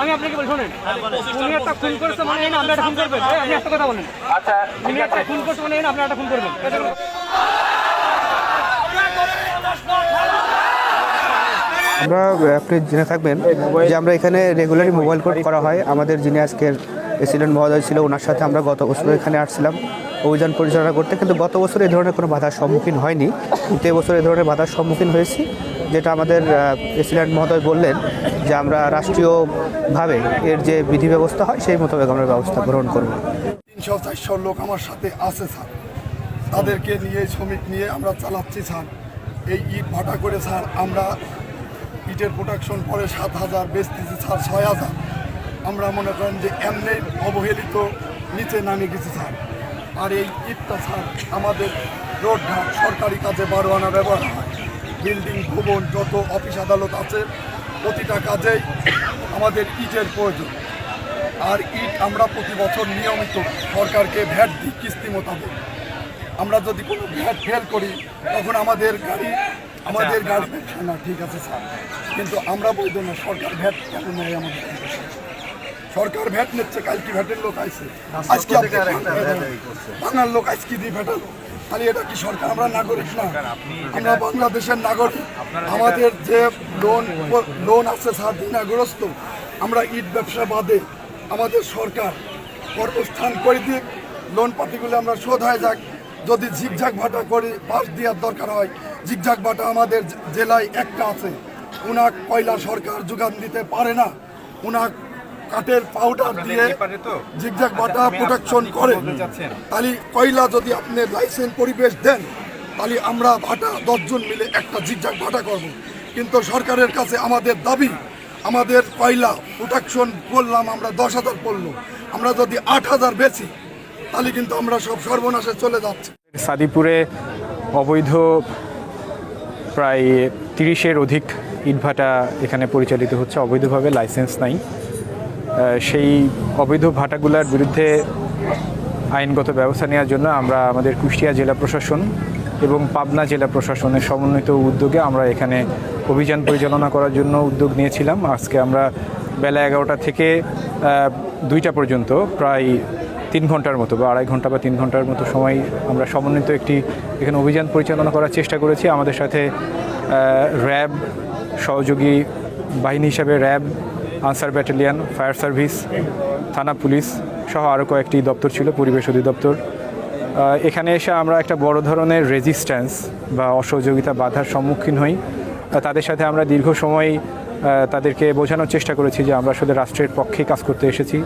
আমি আপনাকে বলি শোনেন। উনি একটা খুন করেছে মানে আপনি একটা খুন করবেন। আপনি একটা কথা বলেন। উনি একটা খুন করছে মানে আপনি একটা খুন করবেন। আমরা আপনি জেনে থাকবেন যে আমরা এখানে রেগুলারই মোবাইল কোড করা হয়। আমাদের যিনি আজকের প্রেসিডেন্ট মহোদয় ছিল ওনার সাথে আমরা গত বছর এখানে আসছিলাম। অভিযান পরিচালনা করতে। কিন্তু গত বছর এই ধরনের কোনো বাধার সম্মুখীন হয়নি। কিন্তু এবছর এই ধরনের বাধার সম্মুখীন হয়েছি। যেটা আমাদের প্রেসিডেন্ট মহোদয় বললেন যে আমরা রাষ্ট্রীয়ভাবে এর যে বিধি ব্যবস্থা হয় সেই মোতাবেক আমরা ব্যবস্থা গ্রহণ করব। তিনশো চারশো লোক আমার সাথে আছে, স্যার। তাদেরকে নিয়ে, শ্রমিক নিয়ে আমরা চালাচ্ছি, স্যার। এই ইট ভাটা করে, স্যার, আমরা ইটের প্রোডাকশন পরে সাত হাজার বেচতেছি, স্যার, ছয় হাজার। আমরা মনে করেন যে এমনি অবহেলিত নিচে নামে গেছি, স্যার। আর এই ইটটা, স্যার, আমাদের রোডঘাট সরকারি কাজে বারো আনা ব্যবহার হয়। বিল্ডিং ভবন যত অফিস আদালত আছে প্রতিটা কাজেই আমাদের ইটের প্রয়োজন। আর ইট আমরা প্রতি বছর নিয়মিত সরকারকে ভ্যাট দিই কিস্তি মোতাবেক। আমরা যদি কোনো ভ্যাট ফেল করি তখন আমাদের গাড়ি আমাদের গাড়ি না ঠিক আছে স্যার। কিন্তু আমরা বৈধ না সরকার ভ্যাট কেন নেয় আমাদের সরকার ভ্যাট নিচ্ছে কালকে ভ্যাটের লোক আইছে। আজকে বাংলার লোক আজকে দিয়ে ভ্যাটালো? তাহলে এটা কি সরকার? আমরা নাগরিক না। আমরা বাংলাদেশের নাগরিক। আমাদের যে লোন লোন আছে স্যার দিনাগ্রস্ত আমরা ইট ব্যবসা বাদে আমাদের সরকার কর্মস্থান করে দিক। লোন পাতিগুলো আমরা শোধ হয়ে যাক। যদি ঝিকঝাক ভাটা করে পাশ দেওয়ার দরকার হয়। ঝিকঝাক ভাটা আমাদের জেলায় একটা আছে। উনাক কয়লা সরকার যোগান দিতে পারে না। উনাক কাঠের পাউডার দিয়ে ঝিকঝাক ভাটা প্রোটেকশন করে। তাহলে কয়লা যদি আপনি লাইসেন্স পরিবেশ দেন তাহলে আমরা ভাটা দশজন মিলে একটা ঝিকঝাক ভাটা করব। কিন্তু সরকারের কাছে আমাদের দাবি আমাদের কয়লা প্রোটেকশন করলাম আমরা দশ হাজার পড়ল। আমরা যদি আট হাজার বেচি তাহলে কিন্তু আমরা সব সর্বনাশে চলে যাচ্ছি। সাদিপুরে অবৈধ প্রায় তিরিশের অধিক ইটভাটা এখানে পরিচালিত হচ্ছে। অবৈধভাবে লাইসেন্স নাই। সেই অবৈধ ভাটাগুলার বিরুদ্ধে আইনগত ব্যবস্থা নেওয়ার জন্য আমরা আমাদের কুষ্টিয়া জেলা প্রশাসন এবং পাবনা জেলা প্রশাসনের সমন্বিত উদ্যোগে আমরা এখানে অভিযান পরিচালনা করার জন্য উদ্যোগ নিয়েছিলাম। আজকে আমরা বেলা এগারোটা থেকে দুইটা পর্যন্ত প্রায় তিন ঘণ্টার মতো বা আড়াই ঘণ্টা বা তিন ঘণ্টার মতো সময় আমরা সমন্বিত একটি এখানে অভিযান পরিচালনা করার চেষ্টা করেছি। আমাদের সাথে র্যাব, সহযোগী বাহিনী হিসাবে RAB Ansar battalion, fire service, থানা পুলিশ সহ আরও কয়েকটি দপ্তর ছিল, পরিবেশ অধিদপ্তর। এখানে এসে আমরা একটা বড় ধরনের রেজিস্ট্যান্স বা অসহযোগিতা বাধার সম্মুখীন হই। তাদের সাথে আমরা দীর্ঘ সময় তাদেরকে বোঝানোর চেষ্টা করেছি যে আমরা আসলে রাষ্ট্রের পক্ষে কাজ করতে এসেছি।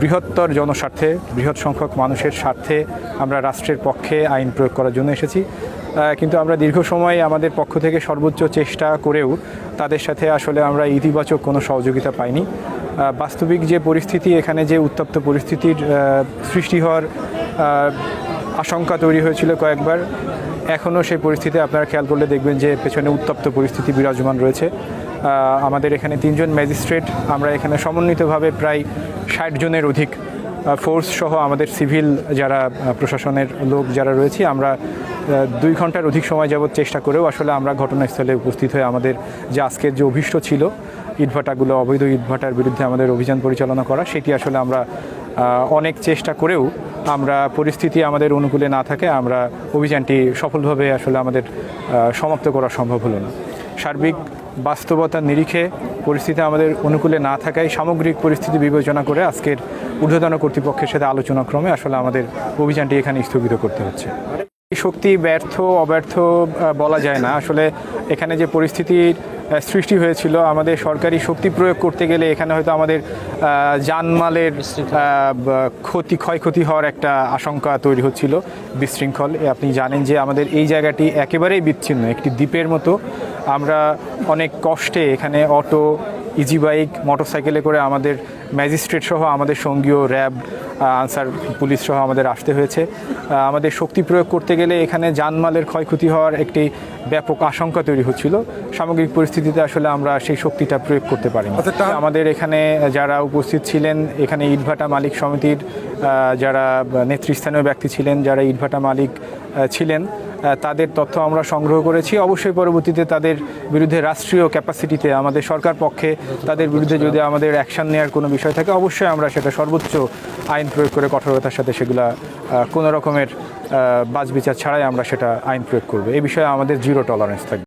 বৃহত্তর জনস্বার্থে, বৃহৎ সংখ্যক মানুষের স্বার্থে আমরা রাষ্ট্রের পক্ষে আইন প্রয়োগ করার জন্য এসেছি। কিন্তু আমরা দীর্ঘ সময় আমাদের পক্ষ থেকে সর্বোচ্চ চেষ্টা করেও তাদের সাথে আসলে আমরা ইতিবাচক কোনো সহযোগিতা পাইনি। বাস্তবিক যে পরিস্থিতি, এখানে যে উত্তপ্ত পরিস্থিতির সৃষ্টি হওয়ার আশঙ্কা তৈরি হয়েছিল কয়েকবার এখনও সেই পরিস্থিতি আপনারা খেয়াল করলে দেখবেন যে পেছনে উত্তপ্ত পরিস্থিতি বিরাজমান রয়েছে। আমাদের এখানে তিনজন ম্যাজিস্ট্রেট, আমরা এখানে সমন্বিতভাবে প্রায় ষাট জনের অধিক ফোর্স সহ আমাদের সিভিল যারা প্রশাসনের লোক যারা রয়েছে, আমরা দুই ঘণ্টার অধিক সময় যাবৎ চেষ্টা করেও আসলে আমরা ঘটনাস্থলে উপস্থিত হয়ে আমাদের যে আজকের যে অভিষ্ট ছিল, ইটভাটাগুলো, অবৈধ ইটভাটার বিরুদ্ধে আমাদের অভিযান পরিচালনা করা, সেটি আসলে আমরা অনেক চেষ্টা করেও আমরা পরিস্থিতি আমাদের অনুকূলে না থাকে, আমরা অভিযানটি সফলভাবে আসলে আমাদের সমাপ্ত করা সম্ভব হলো না। সার্বিক বাস্তবতার নিরিখে পরিস্থিতি আমাদের অনুকূলে না থাকায় সামগ্রিক পরিস্থিতি বিবেচনা করে আজকের ঊর্ধ্বতন কর্তৃপক্ষের সাথে আলোচনাক্রমে আসলে আমাদের অভিযানটি এখানে স্থগিত করতে হচ্ছে। শক্তি ব্যর্থ অব্যর্থ বলা যায় না। আসলে এখানে যে পরিস্থিতির সৃষ্টি হয়েছিল আমাদের সরকারি শক্তি প্রয়োগ করতে গেলে এখানে হয়তো আমাদের জানমালের ক্ষতি ক্ষয়ক্ষতি হওয়ার একটা আশঙ্কা তৈরি হচ্ছিল বিশৃঙ্খল। আপনি জানেন যে আমাদের এই জায়গাটি একেবারেই বিচ্ছিন্ন একটি দ্বীপের মতো। আমরা অনেক কষ্টে এখানে অটো ইজি বাইক মোটরসাইকেলে করে আমাদের ম্যাজিস্ট্রেট সহ আমাদের সঙ্গীয় র্যাব আনসার পুলিশ সহ আমাদের আসতে হয়েছে। আমাদের শক্তি প্রয়োগ করতে গেলে এখানে জানমালের ক্ষয়ক্ষতি হওয়ার একটি ব্যাপক আশঙ্কা তৈরি হচ্ছিল। সামগ্রিক পরিস্থিতিতে আসলে আমরা সেই শক্তিটা প্রয়োগ করতে পারি আমাদের এখানে যারা উপস্থিত ছিলেন এখানে ইটভাটা মালিক সমিতির যারা নেতৃস্থানীয় ব্যক্তি ছিলেন যারা ইটভাটা মালিক ছিলেন তাদের তথ্য আমরা সংগ্রহ করেছি। অবশ্যই পরবর্তীতে তাদের বিরুদ্ধে রাষ্ট্রীয় ক্যাপাসিটিতে আমাদের সরকার পক্ষে তাদের বিরুদ্ধে যদি আমাদের অ্যাকশান নেওয়ার কোনো বিষয় থাকে, অবশ্যই আমরা সেটা সর্বোচ্চ আইন প্রয়োগ করে কঠোরতার সাথে সেগুলা কোনো রকমের বাজ বিচার ছাড়াই আমরা সেটা আইন প্রয়োগ করব। এই বিষয়ে আমাদের জিরো টলারেন্স থাকবে।